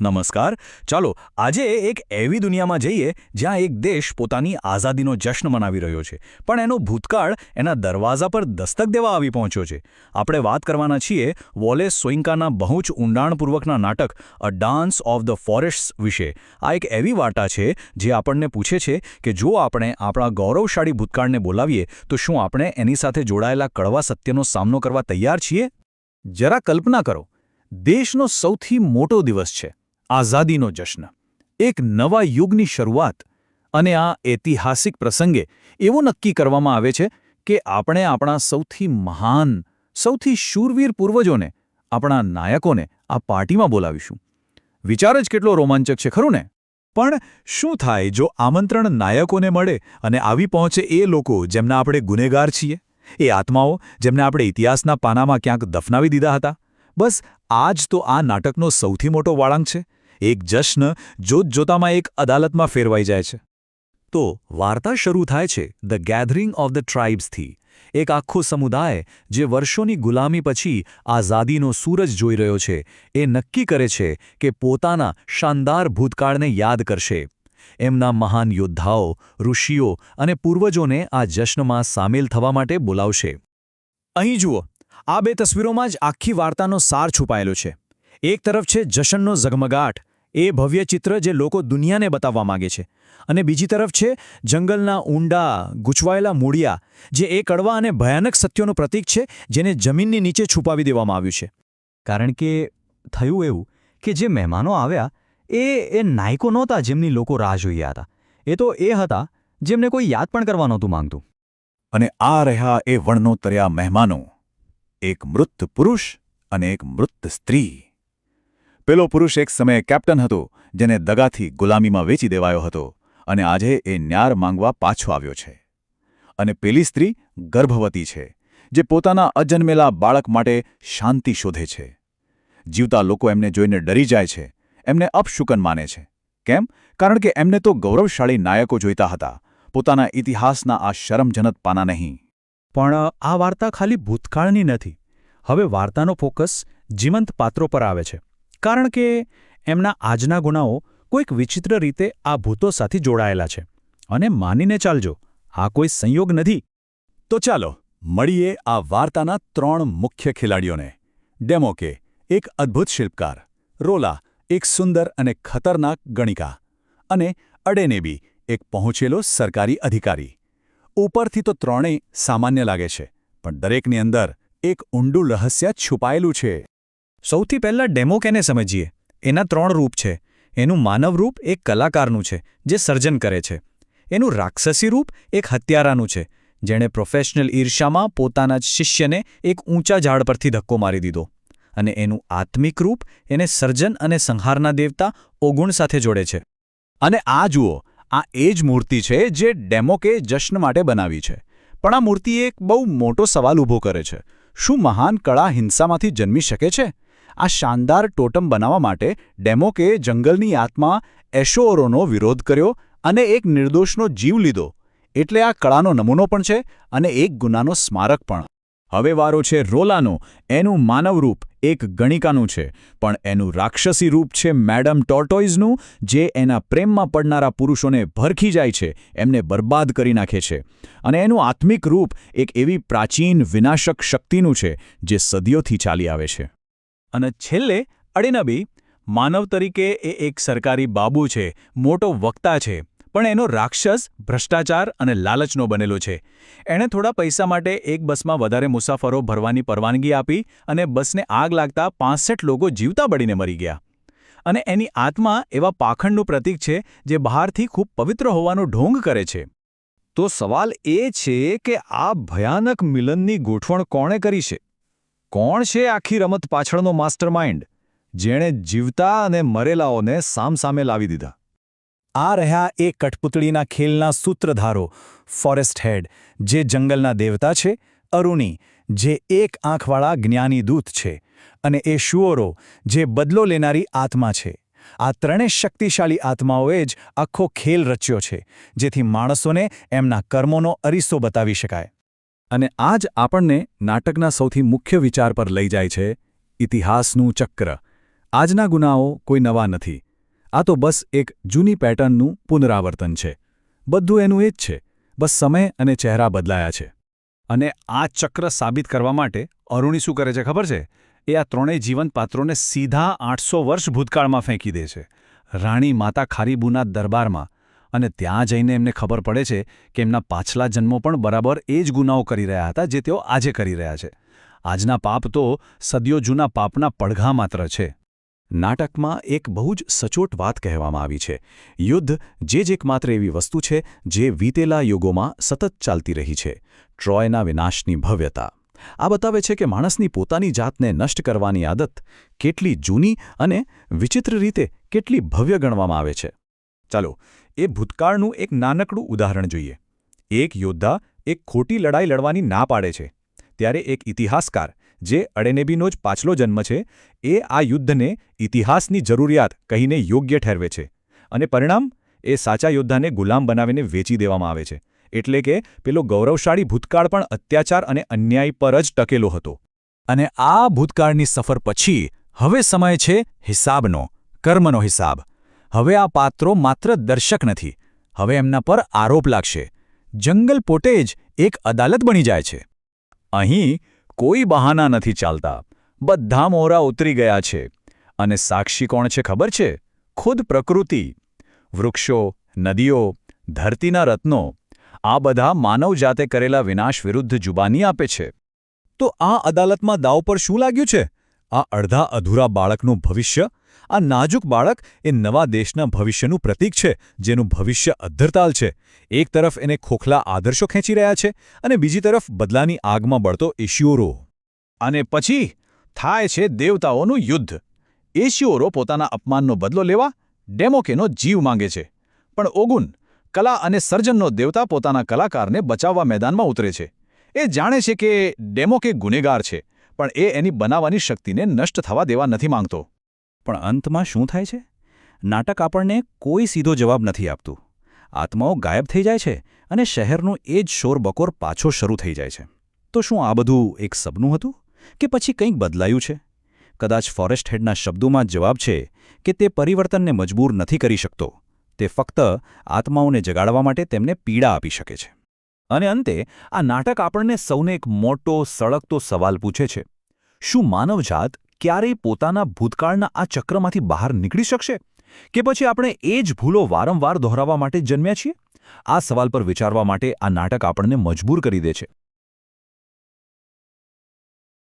નમસ્કાર. ચાલો, આજે એક એવી દુનિયામાં જઈએ જ્યાં એક દેશ પોતાની આઝાદીનો જશ્ન મનાવી રહ્યો છે, પણ એનો ભૂતકાળ એના દરવાજા પર દસ્તક દેવા આવી પહોંચ્યો છે. આપણે વાત કરવાના છીએ વોલેસ સોઇન્કાના બહુ જ ઊંડાણપૂર્વકના નાટક a dance of the forests વિશે. આ એક એવી વાર્તા છે જે આપણને પૂછે છે કે જો આપણે આપણા ગૌરવશાળી ભૂતકાળને બોલાવીએ, તો શું આપણે એની સાથે જોડાયેલા કડવા સત્યનો સામનો કરવા તૈયાર છીએ? જરા કલ્પના કરો, દેશનો સૌથી મોટો દિવસ છે. આઝાદીનો જશ્ન. એક નવા યુગની શરૂઆત અને આ ઐતિહાસિક પ્રસંગે એવું નક્કી કરવામાં આવે છે કે આપણે આપણા સૌથી મહાન, સૌથી શૂરવીર પૂર્વજોને, આપણા નાયકોને આ પાર્ટીમાં બોલાવીશું. વિચાર જ કેટલો રોમાંચક છે, ખરું ને? પણ શું થાય જો આમંત્રણ નાયકોને મળે અને આવી પહોંચે એ લોકો જેમના આપણે ગુનેગાર છીએ? એ આત્માઓ જેમને આપણે ઇતિહાસના પાનામાં ક્યાંક દફનાવી દીધા હતા? બસ આ જ તો આ નાટકનો સૌથી મોટો વાળાંક છે. એક જશ્ન જોતજોતામાં એક અદાલતમાં ફેરવાઈ જાય છે. તો વાર્તા શરૂ થાય છે ધ ગેધરિંગ ઓફ ધ ટ્રાઇબ્સથી. એક આખો સમુદાય જે વર્ષોની ગુલામી પછી આઝાદીનો સૂરજ જોઈ રહ્યો છે, એ નક્કી કરે છે કે પોતાના શાનદાર ભૂતકાળને યાદ કરશે. એમના મહાન યોદ્ધાઓ, ઋષિઓ અને પૂર્વજોને આ જશ્નમાં સામેલ થવા માટે બોલાવશે. અહીં જુઓ, આ બે તસવીરોમાં જ આખી વાર્તાનો સાર છુપાયેલો છે. એક તરફ છે જશનનો ઝગમગાટ એ ભવ્ય ચિત્ર જે લોકો દુનિયાને બતાવવા માંગે છે. અને બીજી તરફ છે, જંગલના ઊંડા, ગૂંચવાયેલા મૂળિયા, જે એ કડવા અને ભયાનક સત્યોનું પ્રતીક છે, જેને જમીનની નીચે છુપાવી દેવામાં આવ્યું છે. કારણ કે થયું એવું કે જે મહેમાનો આવ્યા, એ એ નાયકો નહોતા જેમની લોકો રાહ જોઈ હતા. એ તો એ હતા જેમને કોઈ યાદ પણ કરવા નહોતું માંગતું. અને આ રહ્યા એ વણનોતર્યા મહેમાનો. એક મૃત પુરુષ અને એક મૃત સ્ત્રી. પેલો પુરુષ એક સમયે કેપ્ટન હતો, જેને દગાથી ગુલામીમાં વેચી દેવાયો હતો અને આજે એ ન્યાર માંગવા પાછો આવ્યો છે. અને પેલી સ્ત્રી ગર્ભવતી છે, જે પોતાના અજન્મેલા બાળક માટે શાંતિ શોધે છે. જીવતા લોકો એમને જોઈને ડરી જાય છે, એમને અપશુકન માને છે. કેમ? કારણ કે એમને તો ગૌરવશાળી નાયકો જોઈતા હતા, પોતાના ઇતિહાસના આ શરમજનક પાના નહીં. પણ આ વાર્તા ખાલી ભૂતકાળની નથી. હવે વાર્તાનો ફોકસ જીવંત પાત્રો પર આવે છે. કારણ કે એમના આજના ગુનાઓ કોઈક વિચિત્ર રીતે આ ભૂતો સાથે જોડાયેલા છે. અને માનીને ચાલજો, આ કોઈ સંયોગ નથી. તો ચાલો, મળીએ આ વાર્તાના ત્રણ મુખ્ય ખેલાડીઓને. ડેમોકે એક અદ્ભુત શિલ્પકાર, રોલા, એક સુંદર અને ખતરનાક ગણિકા, અને અડેનેબી, એક પહોંચેલો સરકારી અધિકારી. ઉપરથી તો ત્રણેય સામાન્ય લાગે છે, પણ દરેકની અંદર એક ઊંડું રહસ્ય છુપાયેલું છે. સૌથી પહેલાં ડેમોકેને સમજીએ? એના ત્રણ રૂપ છે. એનું માનવ રૂપ એક કલાકારનું છે, જે સર્જન કરે છે. એનું રાક્ષસી રૂપ એક હત્યારાનું છે, જેણે પ્રોફેશનલ ઈર્ષામાં પોતાના જ શિષ્યને એક ઊંચા ઝાડ પરથી ધક્કો મારી દીધો. અને એનું આત્મિક રૂપ એને સર્જન અને સંહારના દેવતા ઓગુણ સાથે જોડે છે. અને આ જુઓ, આ એ જ મૂર્તિ છે જે ડેમોકે જશ્ન માટે બનાવી છે. પણ આ મૂર્તિ એક બહુ મોટો સવાલ ઊભો કરે છે. શું મહાન કળા હિંસામાંથી જન્મી શકે છે? આ શાનદાર ટોટમ બનાવવા માટે ડેમોકે જંગલની આત્મા એશોઓરોનો વિરોધ કર્યો અને એક નિર્દોષનો જીવ લીધો. એટલે આ કળાનો નમૂનો પણ છે અને એક ગુનાનો સ્મારક પણ. હવે વારો છે રોલાનો. એનું માનવરૂપ એક ગણિકાનું છે. પણ એનું રાક્ષસી રૂપ છે મેડમ ટોર્ટોઇઝનું, જે એના પ્રેમમાં પડનારા પુરુષોને ભરખી જાય છે, એમને બરબાદ કરી નાખે છે. અને એનું આત્મિક રૂપ એક એવી પ્રાચીન વિનાશક શક્તિનું છે, જે સદીઓથી ચાલી આવે છે. અને છેલ્લે અડીનબી, માનવ તરીકે એ એક સરકારી બાબુ છે, મોટો વક્તા છે, પણ એનો રાક્ષસ, ભ્રષ્ટાચાર અને લાલચનો બનેલો છે. એણે થોડા પૈસા માટે એક બસમાં વધારે મુસાફરો ભરવાની પરવાનગી આપી અને બસને આગ લાગતા પાંસઠ લોકો જીવતા બળીને મરી ગયા. અને એની આત્મા એવા પાખંડનું પ્રતીક છે, જે બહારથી ખૂબ પવિત્ર હોવાનો ઢોંગ કરે છે. તો સવાલ એ છે કે આ ભયાનક મિલનની ગોઠવણ કોણે કરી છે? કોણ છે આખી રમત પાછળનો માસ્ટર માઇન્ડ જેણે જીવતા અને મરેલાઓને સામસામે લાવી દીધા. આ રહ્યા એ કઠપુતળીના ખેલના સૂત્રધારો, ફોરેસ્ટ હેડ, જે જંગલના દેવતા છે, અરુણી, જે એક આંખવાળા જ્ઞાની દૂત છે, અને એ શુઓરો, જે બદલો લેનારી આત્મા છે. આ ત્રણેય શક્તિશાળી આત્માઓએ જ આખો ખેલ રચ્યો છે, જેથી માણસોને એમના કર્મોનો અરીસો બતાવી શકાય. અને આ જ આપણને નાટકના સૌથી મુખ્ય વિચાર પર લઈ જાય છે, ઇતિહાસનું ચક્ર. આજના ગુનાઓ કોઈ નવા નથી. આ તો બસ એક જૂની પેટર્નનું પુનરાવર્તન છે. બધું એનું એ જ છે. બસ સમય અને ચહેરા બદલાયા છે. અને આ ચક્ર સાબિત કરવા માટે અરુણી શું કરે છે ખબર છે? એ આ ત્રણેય જીવંત પાત્રોને સીધા આઠસો વર્ષ ભૂતકાળમાં ફેંકી દે છે. રાણી માતા ખારીબુના દરબારમાં અને ત્યાં જઈને એમને ખબર પડે છે કે એમના પાછલા જન્મો પણ બરાબર એ જ ગુનાઓ કરી રહ્યા હતા જે તેઓ આજે કરી રહ્યા છે. આજના પાપ તો સદીઓ જૂના પાપના પડઘા માત્ર છે. નાટકમાં એક બહુ જ સચોટ વાત કહેવામાં આવી છે. યુદ્ધ જે જ એકમાત્ર એવી વસ્તુ છે જે વીતેલા યુગોમાં સતત ચાલતી રહી છે. ટ્રોયના વિનાશની ભવ્યતા. આ બતાવે છે કે માણસની પોતાની જાતને નષ્ટ કરવાની આદત કેટલી જૂની અને વિચિત્ર રીતે કેટલી ભવ્ય ગણવામાં આવે છે. ચાલો એ ભૂતકાળનું એક નાનકડું ઉદાહરણ જોઈએ. એક યોદ્ધા એક ખોટી લડાઈ લડવાની ના પાડે છે. ત્યારે એક ઇતિહાસકાર, જે અડેનેબીનો જ પાછલો જન્મ છે, એ આ યુદ્ધને ઇતિહાસની જરૂરિયાત કહીને યોગ્ય ઠેરવે છે. અને પરિણામ? એ સાચા યોદ્ધાને ગુલામ બનાવીને વેચી દેવામાં આવે છે. એટલે કે પેલો ગૌરવશાળી ભૂતકાળ પણ અત્યાચાર અને અન્યાય પર જ ટકેલો હતો. અને આ ભૂતકાળની સફર પછી હવે સમય છે હિસાબનો, કર્મનો હિસાબ. હવે આ પાત્રો માત્ર દર્શક નથી, હવે એમના પર આરોપ લાગશે. જંગલ પોતે જ એક અદાલત બની જાય છે. અહીં કોઈ બહાના નથી ચાલતા. બધા મોરા ઉતરી ગયા છે. અને સાક્ષી કોણ છે ખબર છે? ખુદ પ્રકૃતિ. વૃક્ષો, નદીઓ, ધરતીના રત્નો. આ બધા માનવજાતે કરેલા વિનાશ વિરુદ્ધ જુબાની આપે છે. તો આ અદાલતમાં દાવ પર શું લાગ્યું છે? આ અડધા અધૂરા બાળકનું ભવિષ્ય આ નાજુક બાળક એ નવા દેશના ભવિષ્યનું પ્રતીક છે, જેનું ભવિષ્ય અદ્ધરતાલ છે. એક તરફ એને ખોખલા આદર્શો ખેંચી રહ્યા છે અને બીજી તરફ બદલાની આગમાં બળતો એશિયોરો. અને પછી થાય છે દેવતાઓનું યુદ્ધ. એશિયોરો પોતાના અપમાનનો બદલો લેવા ડેમોકેનો જીવ માંગે છે. પણ ઓગુન, કલા અને સર્જનનો દેવતા પોતાના કલાકારને બચાવવા મેદાનમાં ઉતરે છે. એ જાણે છે કે ડેમોકે ગુનેગાર છે, પણ એ એની બનાવવાની શક્તિને નષ્ટ થવા દેવા નથી માંગતો. પણ અંતમાં શું થાય છે? નાટક આપણને કોઈ સીધો જવાબ નથી આપતું. આત્માઓ ગાયબ થઈ જાય છે અને શહેરનું એ જ શોર બકોર પાછો શરૂ થઈ જાય છે. તો શું આ બધું એક સપનું હતું? કે પછી કંઈક બદલાયું છે? કદાચ ફોરેસ્ટ હેડના શબ્દોમાં જવાબ છે કે તે પરિવર્તનને મજબૂર નથી કરી શકતો. તે ફક્ત આત્માઓને જગાડવા માટે તેમને પીડા આપી શકે છે. અને અંતે, આ નાટક આપણને સૌને એક મોટો, સળગતો સવાલ પૂછે છે. શું માનવજાત ક્યારેય પોતાના ભૂતકાળના આ ચક્રમાંથી બહાર નીકળી શકશે? કે પછી આપણે એ જ ભૂલો વારંવાર દોહરાવવા માટે જન્મ્યા છીએ? આ સવાલ પર વિચારવા માટે આ નાટક આપણને મજબૂર કરી દે છે.